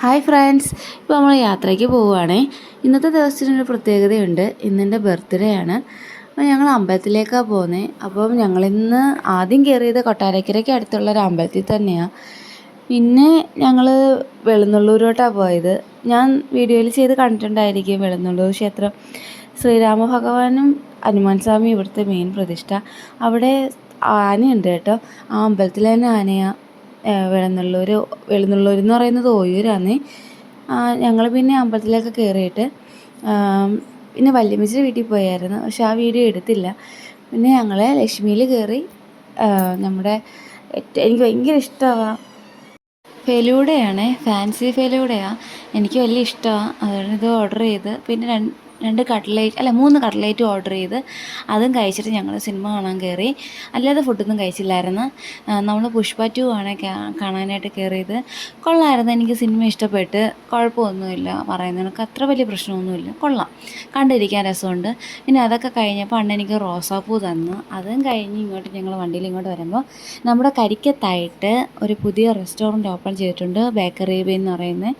Hi friends ഇപ്പോൾ നമ്മൾ യാത്രയ്ക്ക് പോവുകയാണേ. ഇന്നത്തെ ദിവസത്തിനൊരു പ്രത്യേകതയുണ്ട്. ഇന്നെന്റെ ബർത്ത്ഡേ ആണ്. അപ്പോൾ ഞങ്ങൾ അമ്പലത്തിലേക്കാണ് പോകുന്നത് അപ്പം ഞങ്ങളിന്ന് ആദ്യം കയറിയത് കൊട്ടാരക്കരയ്ക്ക് അടുത്തുള്ള ഒരു അമ്പലത്തിൽ തന്നെയാണ് പിന്നെ ഞങ്ങൾ വെളുന്നുള്ളൂരോട്ടാണ് പോയത്. ഞാൻ വീഡിയോയിൽ ചെയ്ത് കണ്ടിട്ടുണ്ടായിരിക്കും വെളുന്നുള്ളൂർ ക്ഷേത്രം. ശ്രീരാമ ഭഗവാനും ഹനുമാൻ സ്വാമി ഇവിടുത്തെ മെയിൻ പ്രതിഷ്ഠ. അവിടെ ആനയുണ്ട് കേട്ടോ. ആ അമ്പലത്തിൽ തന്നെ ആനയാണ് വെളുന്നുള്ളൂർ വെളുന്നുള്ളൂർ എന്ന് പറയുന്നത് ഓയൂരാണ് ഞങ്ങൾ പിന്നെ അമ്പലത്തിലേക്ക് കയറിയിട്ട് പിന്നെ വല്യമ്മച്ചിയുടെ വീട്ടിൽ പോയായിരുന്നു പക്ഷെ ആ വീഡിയോ എടുത്തില്ല. പിന്നെ ഞങ്ങൾ ലക്ഷ്മിയിൽ കയറി നമ്മുടെ എനിക്ക് ഭയങ്കര ഇഷ്ടമാണ് ഫെലൂഡയാണ് ഫാൻസി ഫെലൂടെയാണ് എനിക്ക് വലിയ ഇഷ്ടമാണ് അതുകൊണ്ട് ഇത് ഓർഡർ ചെയ്ത് പിന്നെ രണ്ട് രണ്ട് കട്ട്ലേറ്റ് അല്ല മൂന്ന് കട്ട്ലേറ്റ് ഓർഡർ ചെയ്ത് അതും കഴിച്ചിട്ട് ഞങ്ങൾ സിനിമ കാണാൻ കയറി അല്ലാതെ ഫുഡൊന്നും കഴിച്ചില്ലായിരുന്നു. നമ്മൾ പുഷ്പ ടു ആണ് കാണാനായിട്ട് കയറിയത് കൊള്ളായിരുന്നു എനിക്ക് സിനിമ ഇഷ്ടപ്പെട്ട്. കുഴപ്പമൊന്നുമില്ല പറയുന്നതിനൊക്കെ അത്ര വലിയ പ്രശ്നമൊന്നുമില്ല. കൊള്ളാം. കണ്ടിരിക്കാൻ രസമുണ്ട്. പിന്നെ അതൊക്കെ കഴിഞ്ഞപ്പോൾ അണ്ണ എനിക്ക് റോസാപ്പൂ തന്നു. അതും കഴിഞ്ഞ് ഇങ്ങോട്ട് ഞങ്ങൾ വണ്ടിയിൽ ഇങ്ങോട്ട് വരുമ്പോൾ നമ്മുടെ കരിക്കത്തായിട്ട് ഒരു പുതിയ റെസ്റ്റോറന്റ് ഓപ്പൺ ചെയ്തിട്ടുണ്ട് ബേക്കറി ബേ എന്ന് പറയുന്നത്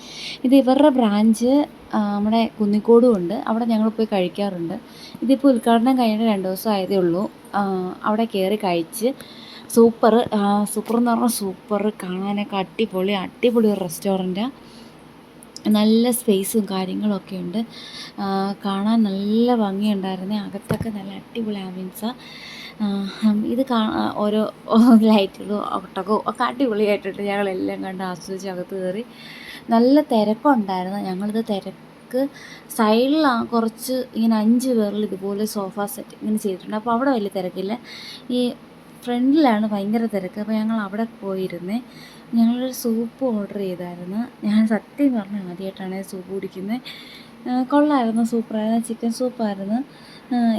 ഇത് ഇവരുടെ ബ്രാഞ്ച് നമ്മുടെ കുന്നിക്കോടും ഉണ്ട്. അവിടെ ഞങ്ങൾ പോയി കഴിക്കാറുണ്ട്. ഇതിപ്പോൾ ഉദ്ഘാടനം കഴിഞ്ഞ രണ്ട് ദിവസം ആയതേ ഉള്ളൂ. അവിടെ കയറി കഴിച്ച് സൂപ്പർ സൂപ്പർ എന്ന് പറഞ്ഞാൽ സൂപ്പർ കാണാനൊക്കെ അടിപൊളി അടിപൊളി ഒരു റെസ്റ്റോറന്റാണ് നല്ല സ്പേസും കാര്യങ്ങളൊക്കെ ഉണ്ട്. കാണാൻ നല്ല ഭംഗിയുണ്ടായിരുന്നു. അകത്തൊക്കെ നല്ല അടിപൊളി ആംബിയൻസാണ് ഇത് കാ ഓരോ ലൈറ്റുകളും ഒട്ടകവും ഒക്കെ അടിപൊളിയായിട്ടുണ്ട്. ഞങ്ങളെല്ലാം കണ്ട് ആസ്വദിച്ച് അകത്ത് കയറി നല്ല തിരക്കുണ്ടായിരുന്നു ഞങ്ങളിത് തിരക്ക് സൈഡിലാണ് കുറച്ച് ഇങ്ങനെ അഞ്ച് പേരിൽ ഇതുപോലെ സോഫ സെറ്റ് ഇങ്ങനെ ചെയ്തിട്ടുണ്ട്. അപ്പോൾ അവിടെ വലിയ തിരക്കില്ല. ഈ ഫ്രണ്ടിലാണ് ഭയങ്കര തിരക്ക്. അപ്പോൾ ഞങ്ങൾ അവിടെ പോയിരുന്നേ ഞങ്ങളൊരു സൂപ്പ് ഓർഡർ ചെയ്തായിരുന്നു. ഞാൻ സത്യം പറഞ്ഞ ആദ്യമായിട്ടാണ് സൂപ്പ് കുടിക്കുന്നത് കൊള്ളായിരുന്നു സൂപ്പറായിരുന്നു ചിക്കൻ സൂപ്പായിരുന്നു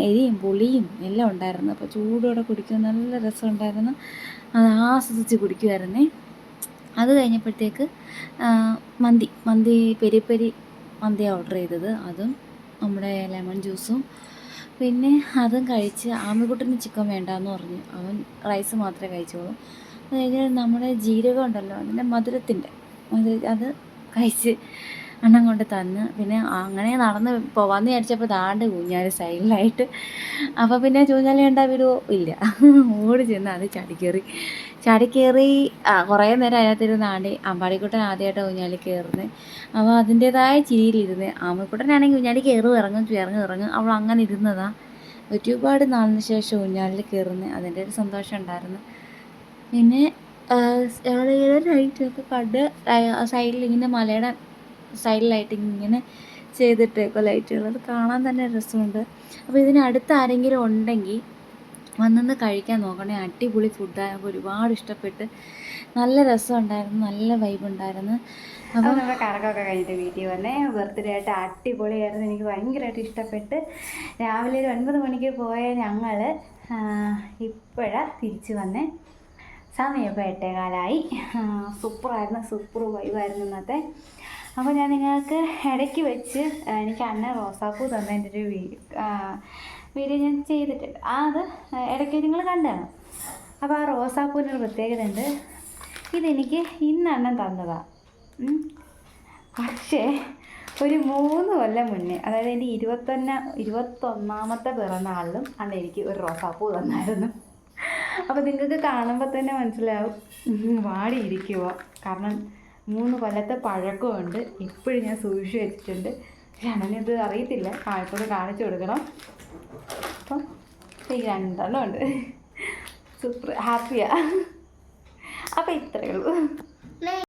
എരിയും പുളിയും എല്ലാം ഉണ്ടായിരുന്നു. അപ്പോൾ ചൂടോടെ കുടിക്കാൻ നല്ല രസമുണ്ടായിരുന്നു. അത് ആസ്വദിച്ച് കുടിക്കുമായിരുന്നേ അത് കഴിഞ്ഞപ്പോഴത്തേക്ക് മന്തി മന്തി പെരി പെരി മന്തിയാണ് ഓർഡർ ചെയ്തത്. അതും നമ്മുടെ ലെമൺ ജ്യൂസും പിന്നെ അതും കഴിച്ച് ആമിക്കുട്ടന് ചിക്കൻ വേണ്ടാന്ന് പറഞ്ഞു. അവൻ റൈസ് മാത്രമേ കഴിച്ചോളൂ. അത് കഴിഞ്ഞാൽ നമ്മുടെ ജീരകം ഉണ്ടല്ലോ അതിന്റെ മധുരത്തിന്റെ അത് അത് കഴിച്ച് അണ്ണം കൊണ്ട് തന്ന്. പിന്നെ അങ്ങനെ നടന്ന് പോവാന്ന് വിചാരിച്ചപ്പോൾ താണ്ട് ഊഞ്ഞാൽ സൈഡിലായിട്ട്. അപ്പോൾ പിന്നെ ചൂഞ്ഞാലി ഉണ്ടാവിടുവോ ഇല്ല. ഓടി ചെന്ന് അത് ചാടിക്കേറി. ചാടിക്കേറി കുറേ നേരം അതിനകത്തിരുന്ന് ആണ്ടി അമ്പാടിക്കുട്ടൻ ആദ്യമായിട്ട് കുഞ്ഞാലി കയറുന്നത് അപ്പോൾ അതിന്റേതായ ചിരിയിലിരുന്ന് അമ്മക്കുട്ടനാണെങ്കിൽ കുഞ്ഞാലി കയറും ഇറങ്ങും ഇറങ്ങും ഇറങ്ങും അവൾ അങ്ങനെ ഇരുന്നതാണ് ഒരുപാട് നാളിന് ശേഷം ഊഞ്ഞാലിൽ കയറുന്നത് അതിന്റെ ഒരു സന്തോഷം ഉണ്ടായിരുന്നു. പിന്നെ ഞങ്ങളിങ്ങനെ ലൈറ്റൊക്കെ കണ്ട് സൈഡിൽ ഇങ്ങനെ മലയുടെ സൈഡിലായിട്ട് ഇങ്ങനെ ചെയ്തിട്ടേക്കോ ലൈറ്റുകൾ അത് കാണാൻ തന്നെ രസമുണ്ട്. അപ്പോൾ ഇതിനടുത്ത് ആരെങ്കിലും ഉണ്ടെങ്കിൽ വന്നൊന്ന് കഴിക്കാൻ നോക്കണേ. അടിപൊളി ഫുഡാണ് ഒരുപാട് ഇഷ്ടപ്പെട്ട് നല്ല രസമുണ്ടായിരുന്നു നല്ല വൈബ് ഉണ്ടായിരുന്നു. അപ്പോൾ നമ്മൾ കറക്കമൊക്കെ കഴിഞ്ഞിട്ട് വീട്ടിൽ വന്നേ. ബർത്ത്ഡേ ആയിട്ട് അടിപൊളിയായിരുന്നു. എനിക്ക് ഭയങ്കരമായിട്ട് ഇഷ്ടപ്പെട്ട് രാവിലെ ഒരു ഒൻപത് മണിക്ക് പോയ ഞങ്ങൾ ഇപ്പോഴാണ് തിരിച്ചു വന്നേ. സമയം ഇപ്പോൾ എട്ടേകാലായി സൂപ്പറായിരുന്നു സൂപ്പർ വൈബായിരുന്നു ഇന്നത്തെ. അപ്പോൾ ഞാൻ നിങ്ങൾക്ക് ഇടയ്ക്ക് വെച്ച് എനിക്ക് അന്ന റോസാപ്പൂ തന്നതിന്റെ ഒരു വീഡിയോ ഞാൻ ചെയ്തിട്ടുണ്ട്. ആ അത് ഇടയ്ക്ക് നിങ്ങൾ കണ്ടാണ്. അപ്പോൾ ആ റോസാപ്പൂവിന്റെ ഒരു പ്രത്യേകത ഉണ്ട്. ഇതെനിക്ക് ഇന്ന് അണ്ണൻ തന്നതാണ് പക്ഷേ ഒരു മൂന്ന് കൊല്ലം മുന്നേ അതായത് എന്റെ ഇരുപത്തൊന്ന ഇരുപത്തൊന്നാമത്തെ പിറന്നാളിലും അന്ന് എനിക്ക് ഒരു റോസാപ്പൂ തന്നായിരുന്നു. അപ്പോൾ നിങ്ങൾക്ക് കാണുമ്പോൾ തന്നെ മനസ്സിലാവും. വാടിയിരിക്കുക കാരണം മൂന്ന് കൊല്ലത്തെ പഴക്കമുണ്ട്. ഇപ്പോഴും ഞാൻ സൂക്ഷിച്ച് വെച്ചിട്ടുണ്ട്. അണ്ണനിത് അറിയത്തില്ല. കായത്തോട് കാണിച്ചു കൊടുക്കണം. അപ്പം രണ്ടെണ്ണം ഉണ്ട് സൂപ്പർ ഹാപ്പിയാണ് അപ്പോൾ ഇത്രയേ ഉള്ളൂ.